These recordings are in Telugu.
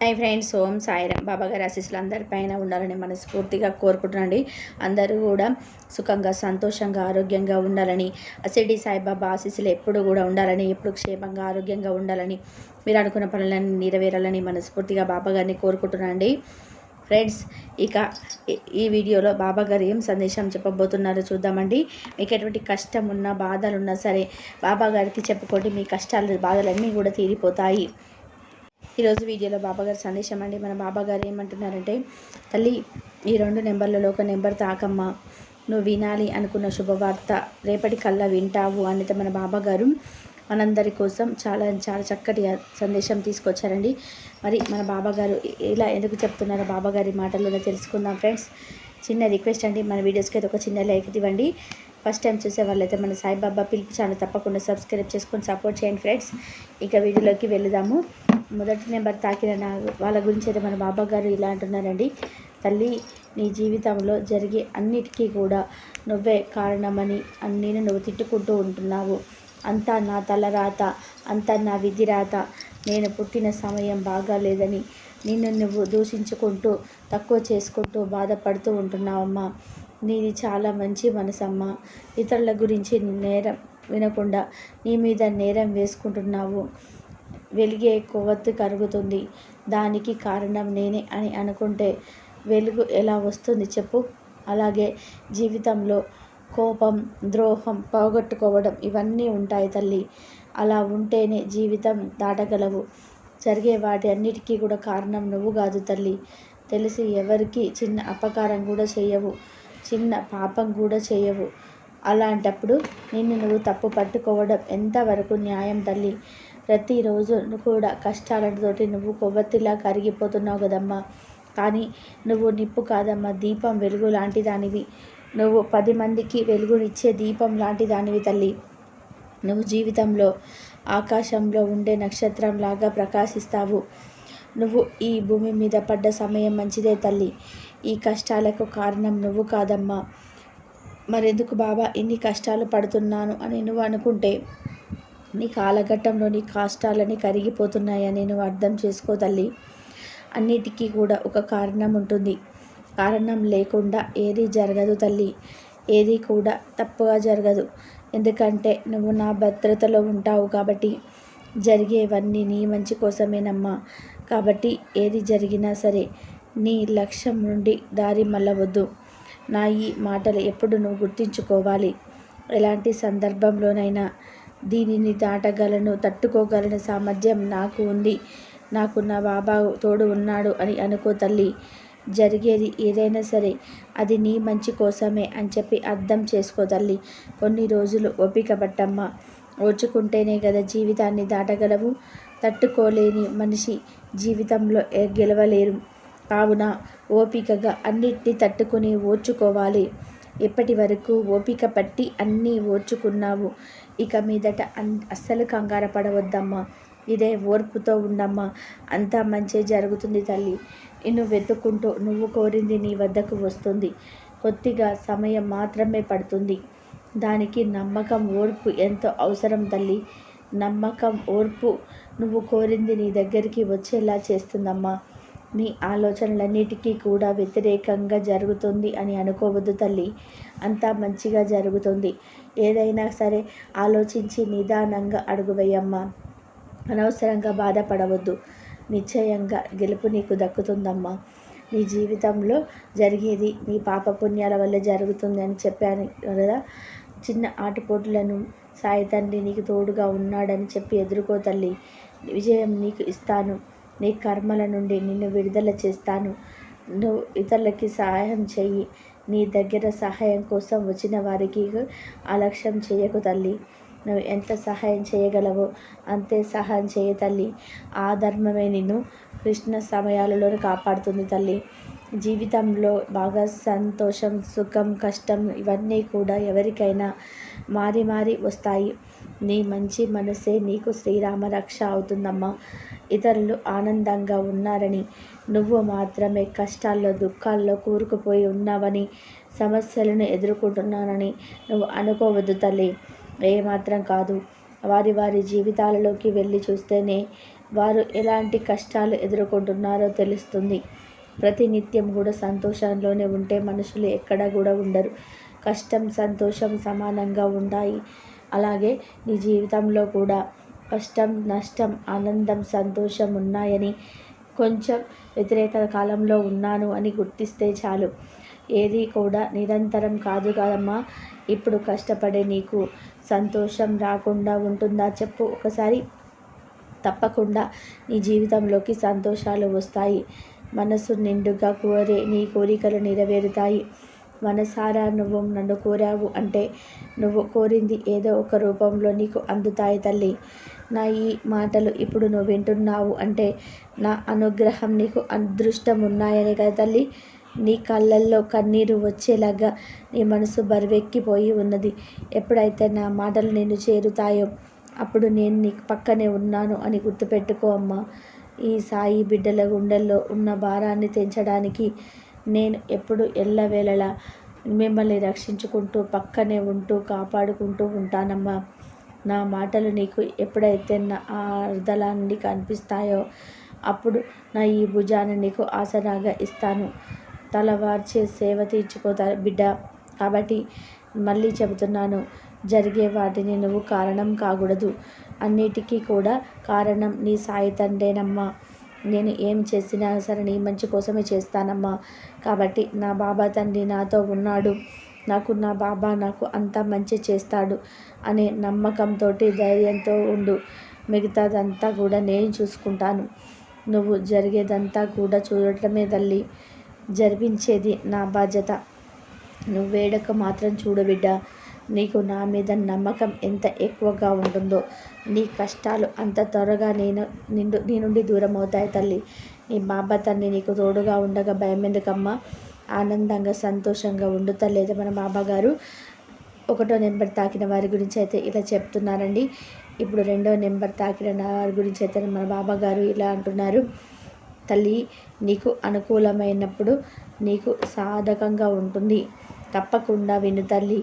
హాయ్ ఫ్రెండ్స్ ఓం సాయిరామ్. బాబాగారి ఆశీస్సులు అందరిపైన ఉండాలని మనస్ఫూర్తిగా కోరుకుంటున్నాండి అందరూ కూడా సుఖంగా సంతోషంగా ఆరోగ్యంగా ఉండాలని అసిడి సాయిబాబా ఆశీస్సులు ఎప్పుడు కూడా ఉండాలని ఎప్పుడు క్షేమంగా ఆరోగ్యంగా ఉండాలని మీరు అనుకున్న పనులన్నీ నెరవేరాలని మనస్ఫూర్తిగా బాబాగారిని కోరుకుంటున్నాండి ఫ్రెండ్స్ ఇక ఈ వీడియోలో బాబా గారు ఏం సందేశం చెప్పబోతున్నారో చూద్దామండి. మీకు ఎటువంటి కష్టం ఉన్నా బాధలు ఉన్నా సరే బాబా గారికి చెప్పుకోండి. మీ కష్టాలు బాధలన్నీ కూడా తీరిపోతాయి. ఈరోజు వీడియోలో బాబాగారి సందేశం అండి. మన బాబాగారు ఏమంటున్నారంటే తల్లి ఈ రెండు నెంబర్లలో ఒక నెంబర్ తాకమ్మ. నువ్వు వినాలి అనుకున్న శుభవార్త రేపటి కల్లా వింటావు అనేది మన బాబాగారు మనందరి కోసం చాలా చాలా చక్కటి సందేశం తీసుకొచ్చారండి. మరి మన బాబాగారు ఇలా ఎందుకు చెప్తున్నారో బాబాగారి మాటల్లోనే తెలుసుకుందాం ఫ్రెండ్స్. చిన్న రిక్వెస్ట్ అండి మన వీడియోస్కి అయితే ఒక చిన్న లైక్ ఇవ్వండి. ఫస్ట్ టైం చూసే వాళ్ళైతే మన సాయిబాబా పిలుపు ఛానల్ తప్పకుండా సబ్స్క్రైబ్ చేసుకొని సపోర్ట్ చేయండి ఫ్రెండ్స్. ఇక వీడియోలోకి వెళదాము. మొదటి నెంబర్ తాకిన నా వాళ్ళ గురించి అయితే మన బాబా గారు ఇలా అంటున్నారండి. తల్లి నీ జీవితంలో జరిగే అన్నిటికీ కూడా నువ్వే కారణమని అన్నీ నువ్వు తిట్టుకుంటూ ఉంటున్నావు. అంతా నా తలరాత అంతా నా విధి రాత నేను పుట్టిన సమయం బాగాలేదని నిన్ను నువ్వు దూషించుకుంటూ తక్కువ చేసుకుంటూ బాధపడుతూ ఉంటున్నావమ్మా. నీది చాలా మంచి మనసమ్మ. ఇతరుల గురించి నేరం వినకుండా నీ మీద నేరం వేసుకుంటున్నావు. వెలిగే కొవ్వొత్తి కరుగుతుంది. దానికి కారణం నేనే అని అనుకుంటే వెలుగు ఎలా వస్తుంది చెప్పు. అలాగే జీవితంలో కోపం ద్రోహం పోగొట్టుకోవడం ఇవన్నీ ఉంటాయి తల్లి. అలా ఉంటేనే జీవితం దాటగలవు. జరిగే వాటి అన్నిటికీ కూడా కారణం నువ్వు కాదు తల్లి. తెలిసి ఎవరికి చిన్న అపకారం కూడా చేయవు చిన్న పాపం కూడా చేయవు. అలాంటప్పుడు నిన్ను నువ్వు తప్పు పట్టుకోవడం ఎంతవరకు న్యాయం తల్లి? ప్రతిరోజు కూడా కష్టాలతోటి నువ్వు కొవ్వొత్తిలా కరిగిపోతున్నావు కదమ్మా. కానీ నువ్వు నిప్పు కాదమ్మా దీపం వెలుగు లాంటి దానివి నువ్వు పది మందికి వెలుగునిచ్చే దీపం లాంటి దానివి తల్లి. నువ్వు జీవితంలో ఆకాశంలో ఉండే నక్షత్రంలాగా ప్రకాశిస్తావు. నువ్వు ఈ భూమి మీద పడ్డ సమయం మంచిదే తల్లి. ఈ కష్టాలకు కారణం నువ్వు కాదమ్మా. మరెందుకు బాబా? ఇన్ని కష్టాలు పడుతున్నాను అని నువ్వు అనుకుంటే నీ కాలఘట్టంలో నీ కష్టాలని కరిగిపోతున్నాయని నువ్వు అర్థం చేసుకో తల్లి. అన్నిటికీ కూడా ఒక కారణం ఉంటుంది. కారణం లేకుండా ఏది జరగదు తల్లి. ఏది కూడా తప్పుగా జరగదు. ఎందుకంటే నువ్వు నా భద్రతలో ఉంటావు కాబట్టి జరిగేవన్నీ నీ మంచి కోసమేనమ్మా. కాబట్టి ఏది జరిగినా సరే నీ లక్ష్యం నుండి దారి మళ్ళవద్దు. నా ఈ మాటలు ఎప్పుడు నువ్వు గుర్తించుకోవాలి? ఎలాంటి సందర్భంలోనైనా దీనిని దాటగలను తట్టుకోగలను సామర్థ్యం నాకు ఉంది. నాకు నా బాబా తోడు ఉన్నాడు అని అనుకో తల్లి. జరిగేది ఏదైనా సరే అది నీ మంచి కోసమే అని చెప్పి అర్థం చేసుకో తల్లి. కొన్ని రోజులు ఓపిక పట్టమ్మ. ఓర్చుకుంటేనే కదా జీవితాన్ని దాటగలవు. తట్టుకోలేని మనిషి జీవితంలో గెలవలేరు. కావున ఓపికగా అన్నిటినీ తట్టుకుని ఓర్చుకోవాలి. ఇప్పటి వరకు ఓపిక పట్టి అన్నీ ఓర్చుకున్నావు. ఇక మీదట అన్ అస్సలు కంగార పడవద్దమ్మా. ఇదే ఓర్పుతో ఉండమ్మా అంతా మంచి జరుగుతుంది తల్లి. నిన్ను వెతుక్కుంటూ నువ్వు కోరింది నీ వద్దకు వస్తుంది. కొద్దిగా సమయం మాత్రమే పడుతుంది. దానికి నమ్మకం ఓర్పు ఎంతో అవసరం తల్లి. నమ్మకం ఓర్పు నువ్వు కోరింది నీ దగ్గరికి వచ్చేలా చేస్తుందమ్మా. నీ ఆలోచనలన్నిటికీ కూడా వ్యతిరేకంగా జరుగుతుంది అని అనుకోవద్దు తల్లి. అంతా మంచిగా జరుగుతుంది. ఏదైనా సరే ఆలోచించి నిదానంగా అడుగువేయమ్మ అనవసరంగా బాధపడవద్దు. నిశ్చయంగా గెలుపు నీకు దక్కుతుందమ్మా. నీ జీవితంలో జరిగేది నీ పాప పుణ్యాల వల్ల జరుగుతుంది అని చెప్పాను కదా. చిన్న ఆటుపోటులను సాయి తండ్రి నీకు తోడుగా ఉన్నాడని చెప్పి ఎదుర్కో తల్లి. విజయం నీకు ఇస్తాను. నీ కర్మల నుండి నిన్ను విడుదల చేస్తాను. నువ్వు ఇతరులకి సహాయం చెయ్యి. నీ దగ్గర సహాయం కోసం వచ్చిన వారికి అలక్ష్యం చేయకు తల్లి. నువ్వు ఎంత సహాయం చేయగలవో అంతే సహాయం చేయ తల్లి. ఆ ధర్మమే నిన్ను కృష్ణ సమయాలలో కాపాడుతుంది తల్లి. జీవితంలో బాగా సంతోషం సుఖం కష్టం ఇవన్నీ కూడా ఎవరికైనా మారి మారి వస్తాయి. నీ మంచి మనసే నీకు శ్రీరామ రక్ష అవుతుందమ్మా. ఇతరులు ఆనందంగా ఉన్నారని నువ్వు మాత్రమే కష్టాల్లో దుఃఖాల్లో కూరుకుపోయి ఉన్నావని సమస్యలను ఎదుర్కొంటున్నానని నువ్వు అనుకోవద్దు తల్లి. ఏమాత్రం కాదు వారి వారి జీవితాలలోకి వెళ్ళి చూస్తేనే వారు ఎలాంటి కష్టాలు ఎదుర్కొంటున్నారో తెలుస్తుంది. ప్రతినిత్యం కూడా సంతోషంలోనే ఉంటే మనుషులు ఎక్కడ కూడా ఉండరు. కష్టం సంతోషం సమానంగా ఉంటాయి. అలాగే నీ జీవితంలో కూడా కష్టం నష్టం ఆనందం సంతోషం ఉన్నాయని కొంచెం వ్యతిరేక కాలంలో ఉన్నాను అని గుర్తిస్తే చాలు. ఏది కూడా నిరంతరం కాదు కదమ్మా. ఇప్పుడు కష్టపడే నీకు సంతోషం రాకుండా ఉంటుందా చెప్పు ఒకసారి. తప్పకుండా నీ జీవితంలోకి సంతోషాలు వస్తాయి. మనసు నిండుగా కోరే నీ కోరికలు నెరవేరుతాయి. మనసారా నువ్వు నన్ను కోరావు అంటే నువ్వు కోరింది ఏదో ఒక రూపంలో నీకు అందుతాయి తల్లి. నా ఈ మాటలు ఇప్పుడు నువ్వు వింటున్నావు అంటే నా అనుగ్రహం నీకు అదృష్టం ఉన్నాయని కదా తల్లి. నీ కళ్ళల్లో కన్నీరు వచ్చేలాగా నీ మనసు బరువెక్కిపోయి ఉన్నది. ఎప్పుడైతే నా మాటలు నేను చేరుతాయో అప్పుడు నేను నీకు పక్కనే ఉన్నాను అని గుర్తుపెట్టుకో అమ్మా. ఈ సాయి బిడ్డల గుండెల్లో ఉన్న భారాన్ని తెంచడానికి నేను ఎప్పుడు ఎల్లవేళలా మిమ్మల్ని రక్షించుకుంటూ పక్కనే ఉంటూ కాపాడుకుంటూ ఉంటానమ్మా. నా మాటలు నీకు ఎప్పుడైతే నా ఆ అర్ధలాన్ని కనిపిస్తాయో అప్పుడు నా ఈ భుజాన్ని నీకు ఆసరాగా ఇస్తాను. తలవార్చే సేవ తీర్చుకోతా బిడ్డ. కాబట్టి మళ్ళీ చెబుతున్నాను జరిగే వాటిని నువ్వు కారణం కాకూడదు. అన్నిటికీ కూడా కారణం నీ సాయి తండ్రేనమ్మా. నేను ఏం చేసినా సరే నీ మంచి కోసమే చేస్తానమ్మా. కాబట్టి నా బాబా తండ్రి నాతో ఉన్నాడు. నాకు నా బాబా నాకు అంతా మంచి చేస్తాడు అనే నమ్మకంతో ధైర్యంతో ఉండు. మిగతాదంతా కూడా నేను చూసుకుంటాను. నువ్వు జరిగేదంతా కూడా చూడటమే తల్లి. జరిపించేది నా బాధ్యత. నువ్వు వేడక మాత్రం చూడబిడ్డ నీకు నా మీద నమ్మకం ఎంత ఎక్కువగా ఉంటుందో నీ కష్టాలు అంత త్వరగా నేను నిండు నీ నుండి దూరం అవుతాయి తల్లి. నీ బాబా తల్లి నీకు తోడుగా ఉండగా భయం ఎందుకమ్మా ఆనందంగా సంతోషంగా ఉండుతలేదు మన బాబా గారు ఒకటో నెంబర్ తాకిన వారి గురించి అయితే ఇలా చెప్తున్నారండి. ఇప్పుడు రెండో నెంబర్ తాకిన వారి గురించి అయితే మన బాబా గారు ఇలా అంటున్నారు. తల్లి నీకు అనుకూలమైనప్పుడు నీకు సాధకంగా ఉంటుంది. తప్పకుండా విను తల్లి.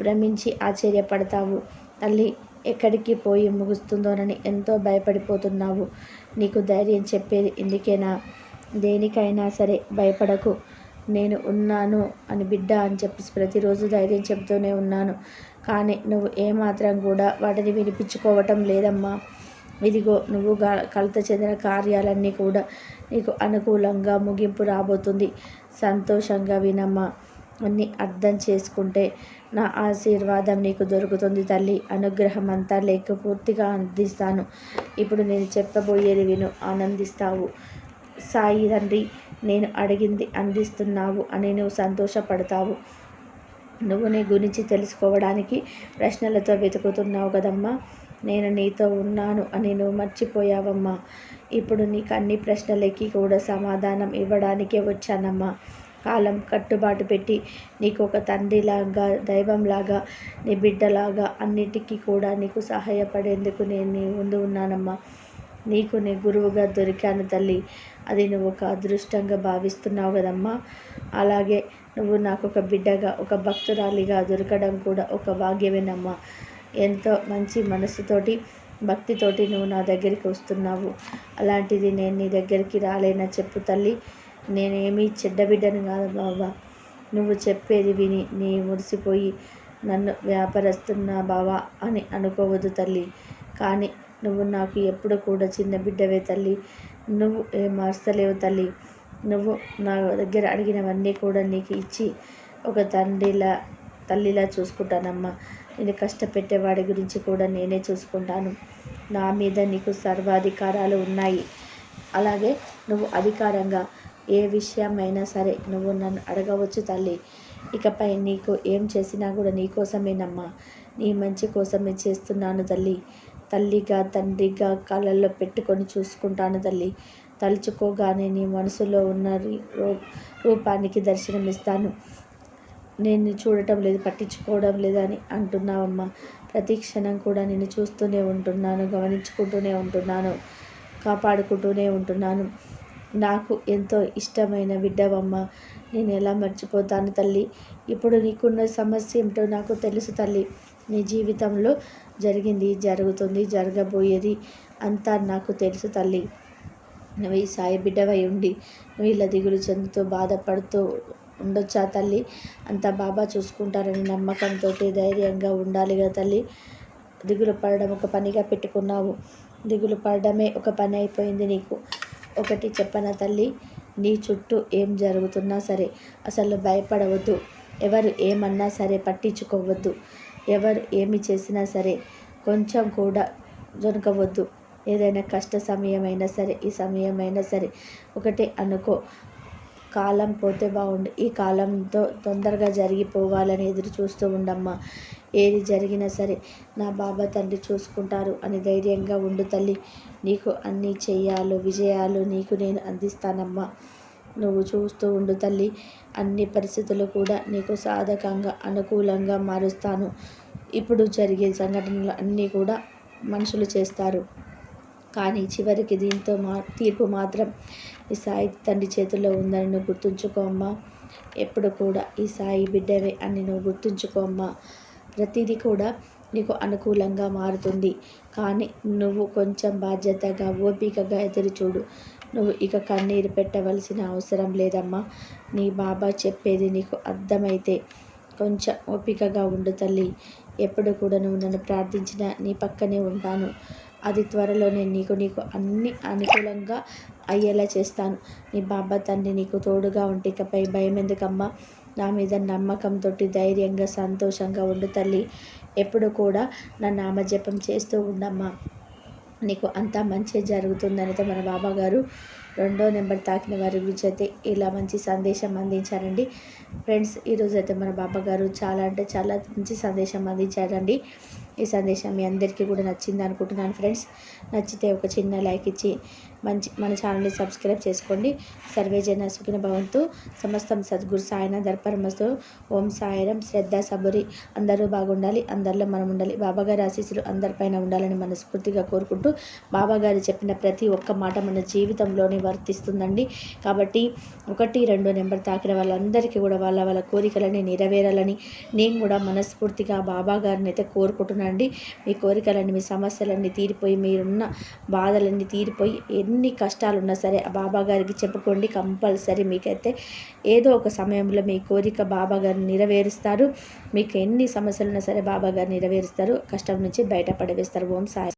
భ్రమించి ఆశ్చర్యపడతావు. తల్లి ఎక్కడికి పోయి ముగుస్తుందోనని ఎంతో భయపడిపోతున్నావు. నీకు ధైర్యం చెప్పేది ఇందుకేనా? దేనికైనా సరే భయపడకు. నేను ఉన్నాను అని బిడ్డ అని చెప్పి ప్రతిరోజు ధైర్యం చెబుతూనే ఉన్నాను. కానీ నువ్వు ఏమాత్రం కూడా వాటిని వినిపించుకోవటం లేదమ్మా. ఇదిగో నువ్వు కలత చెందిన కార్యాలన్నీ కూడా నీకు అనుకూలంగా ముగింపు రాబోతుంది. సంతోషంగా వినమ్మా. అన్నీ అర్థం చేసుకుంటే నా ఆశీర్వాదం నీకు దొరుకుతుంది తల్లి. అనుగ్రహం అంతా లేక పూర్తిగా అందిస్తాను. ఇప్పుడు నేను చెప్పబోయేది విను ఆనందిస్తావు. సాయి తండ్రి నేను అడిగింది అందిస్తున్నావు అని నువ్వు సంతోషపడతావు. నువ్వు నీ గురించి తెలుసుకోవడానికి ప్రశ్నలతో వెతుకుతున్నావు కదమ్మా. నేను నీతో ఉన్నాను అని నువ్వు మర్చిపోయావమ్మా. ఇప్పుడు నీకు అన్ని ప్రశ్నలకి కూడా సమాధానం ఇవ్వడానికే వచ్చానమ్మా. కాలం కట్టుబాటు పెట్టి నీకు ఒక తండ్రిలాగా దైవంలాగా నీ బిడ్డలాగా అన్నిటికీ కూడా నీకు సహాయపడేందుకు నేను నీ ముందు ఉన్నానమ్మా. నీకు నీ గురువుగా దొరికాను తల్లి. అది నువ్వు ఒక అదృష్టంగా భావిస్తున్నావు కదమ్మా. అలాగే నువ్వు నాకు ఒక బిడ్డగా ఒక భక్తురాలిగా దొరకడం కూడా ఒక భాగ్యమేనమ్మా. ఎంతో మంచి మనసుతోటి భక్తితోటి నువ్వు నా దగ్గరికి వస్తున్నావు. అలాంటిది నేను నీ దగ్గరికి రాలేనా చెప్పు తల్లి. నేనేమీ చెడ్డబిడ్డను కాదు బావా. నువ్వు చెప్పేది విని నీ మురిసిపోయి నన్ను వ్యాపారస్తున్న బావా అని అనుకోవద్దు తల్లి. కానీ నువ్వు నాకు ఎప్పుడు కూడా చిన్న బిడ్డవే తల్లి. నువ్వు ఏం మార్చలేవు తల్లి. నువ్వు నా దగ్గర అడిగినవన్నీ కూడా నీకు ఇచ్చి ఒక తండ్రిలా తల్లిలా చూసుకుంటానమ్మా. నేను కష్టపెట్టేవాడి గురించి కూడా నేనే చూసుకుంటాను. నా మీద నీకు సర్వాధికారాలు ఉన్నాయి. అలాగే నువ్వు అధికారంగా ఏ విషయమైనా సరే నువ్వు నన్ను అడగవచ్చు తల్లి. ఇకపై నీకు ఏం చేసినా కూడా నీకోసమేనమ్మా నీ మంచి కోసమే చేస్తున్నాను తల్లి. తల్లిగా తండ్రిగా కళ్ళల్లో పెట్టుకొని చూసుకుంటాను తల్లి. తలుచుకోగానే నీ మనసులో ఉన్న రూపానికి దర్శనమిస్తాను. నేను చూడటం లేదు పట్టించుకోవడం లేదని అంటున్నావమ్మా. ప్రతి క్షణం కూడా నేను చూస్తూనే ఉంటున్నాను గమనించుకుంటూనే ఉంటున్నాను కాపాడుకుంటూనే ఉంటున్నాను. నాకు ఎంతో ఇష్టమైన బిడ్డవమ్మ. నేను ఎలా మర్చిపోతాను తల్లి? ఇప్పుడు నీకున్న సమస్య ఏమిటో నాకు తెలుసు తల్లి. నీ జీవితంలో జరిగింది జరుగుతుంది జరగబోయేది అంతా నాకు తెలుసు తల్లి. నువ్వు ఈ సాయి బిడ్డవై ఉండి నువ్వు ఇలా దిగులు చెందుతూ బాధపడుతూ ఉండొచ్చా తల్లి? అంత బాబా చూసుకుంటారని నమ్మకంతో ధైర్యంగా ఉండాలిగా తల్లి. దిగులు పడడం ఒక పనిగా పెట్టుకున్నావు. దిగులు పడడమే ఒక పని అయిపోయింది నీకు. ఒకటి చెప్పన తల్లి? నీ చుట్టూ ఏం జరుగుతున్నా సరే అసలు భయపడవద్దు. ఎవరు ఏమన్నా సరే పట్టించుకోవద్దు. ఎవరు ఏమి చేసినా సరే కొంచెం కూడా జొనకవద్దు ఏదైనా కష్ట సమయమైనా సరే ఈ సమయమైనా సరే ఒకటే అనుకో. కాలం పోతే బాగుండు. ఈ కాలంతో తొందరగా జరిగిపోవాలని ఎదురు చూస్తూ ఉండమ్మా. ఏది జరిగినా సరే నా బాబా తండ్రి చూసుకుంటారు అని ధైర్యంగా ఉండు తల్లి. నీకు అన్నీ చేయాలో విజయాలు నీకు నేను అందిస్తానమ్మా. నువ్వు చూస్తూ ఉండు తల్లి. అన్ని పరిస్థితులు కూడా నీకు సాధకంగా అనుకూలంగా మారుస్తాను. ఇప్పుడు జరిగే సంఘటనలు అన్నీ కూడా మనుషులు చేస్తారు. కానీ చివరికి దీంతో మా తీర్పు మాత్రం ఈ సాయి తండ్రి చేతుల్లో ఉందని నువ్వు గుర్తుంచుకో అమ్మా. ఎప్పుడు కూడా ఈ సాయి బిడ్డవే అని నువ్వు గుర్తుంచుకో అమ్మా. ప్రతిదీ కూడా నీకు అనుకూలంగా మారుతుంది. కానీ నువ్వు కొంచెం బాధ్యతగా ఓపికగా ఎదురు చూడు నువ్వు ఇక కన్నీరు పెట్టవలసిన అవసరం లేదమ్మా. నీ బాబా చెప్పేది నీకు అర్థమైతే కొంచెం ఓపికగా ఉండు తల్లి. ఎప్పుడు కూడా నువ్వు నన్ను ప్రార్థించినా నీ పక్కనే ఉంటాను. అది త్వరలోనే నీకు నీకు అన్ని అనుకూలంగా అయ్యేలా చేస్తాను. నీ బాబా తండ్రి నీకు తోడుగా ఉంటే ఇకపై భయం ఎందుకమ్మా నా మీద నమ్మకంతో ధైర్యంగా సంతోషంగా ఉండు తల్లి. ఎప్పుడు కూడా నా నామజపం చేస్తూ ఉండమ్మా. నీకు అంతా మంచి జరుగుతుందనైతే మన బాబా గారు రెండో నెంబర్ తాకిన వారి గురించి అయితే ఇలా మంచి సందేశం అందించారండి. ఫ్రెండ్స్ ఈరోజు అయితే మన బాబా గారు చాలా అంటే చాలా మంచి సందేశం అందించారండి. ఈ సందేశం మీ అందరికీ కూడా నచ్చింది అనుకుంటున్నాను ఫ్రెండ్స్. నచ్చితే ఒక చిన్న లైక్ ఇచ్చి మంచి మన ఛానల్ని సబ్స్క్రైబ్ చేసుకోండి. సర్వేజన సుఖిన భవంతు. సమస్తం సద్గురు సాయన దర్పరమస్తు. ఓం సాయరం. శ్రద్ధ సబురి. అందరూ బాగుండాలి. అందరిలో మనం ఉండాలి బాబాగారి ఆశీస్సులు అందరిపైన ఉండాలని మనస్ఫూర్తిగా కోరుకుంటూ బాబాగారు చెప్పిన ప్రతి ఒక్క మాట మన జీవితంలోనే వర్తిస్తుందండి. కాబట్టి ఒకటి రెండు నెంబర్ తాకిన వాళ్ళందరికీ కూడా వాళ్ళ వాళ్ళ కోరికలని నెరవేరాలని నేను కూడా మనస్ఫూర్తిగా బాబా గారిని అయితే కోరుకుంటున్నానండి. మీ కోరికలన్నీ మీ సమస్యలన్నీ తీరిపోయి మీరున్న బాధలన్నీ తీరిపోయి ఎన్ని కష్టాలు ఉన్నా సరే ఆ బాబా గారికి చెప్పుకోండి కంపల్సరీ మీకైతే ఏదో ఒక సమయంలో మీ కోరిక బాబా గారు నెరవేరుస్తారు. మీకు ఎన్ని సమస్యలు ఉన్నా సరే బాబా గారు నెరవేరుస్తారు. కష్టం నుంచి బయటపడవేస్తారు. ఓం సాయి.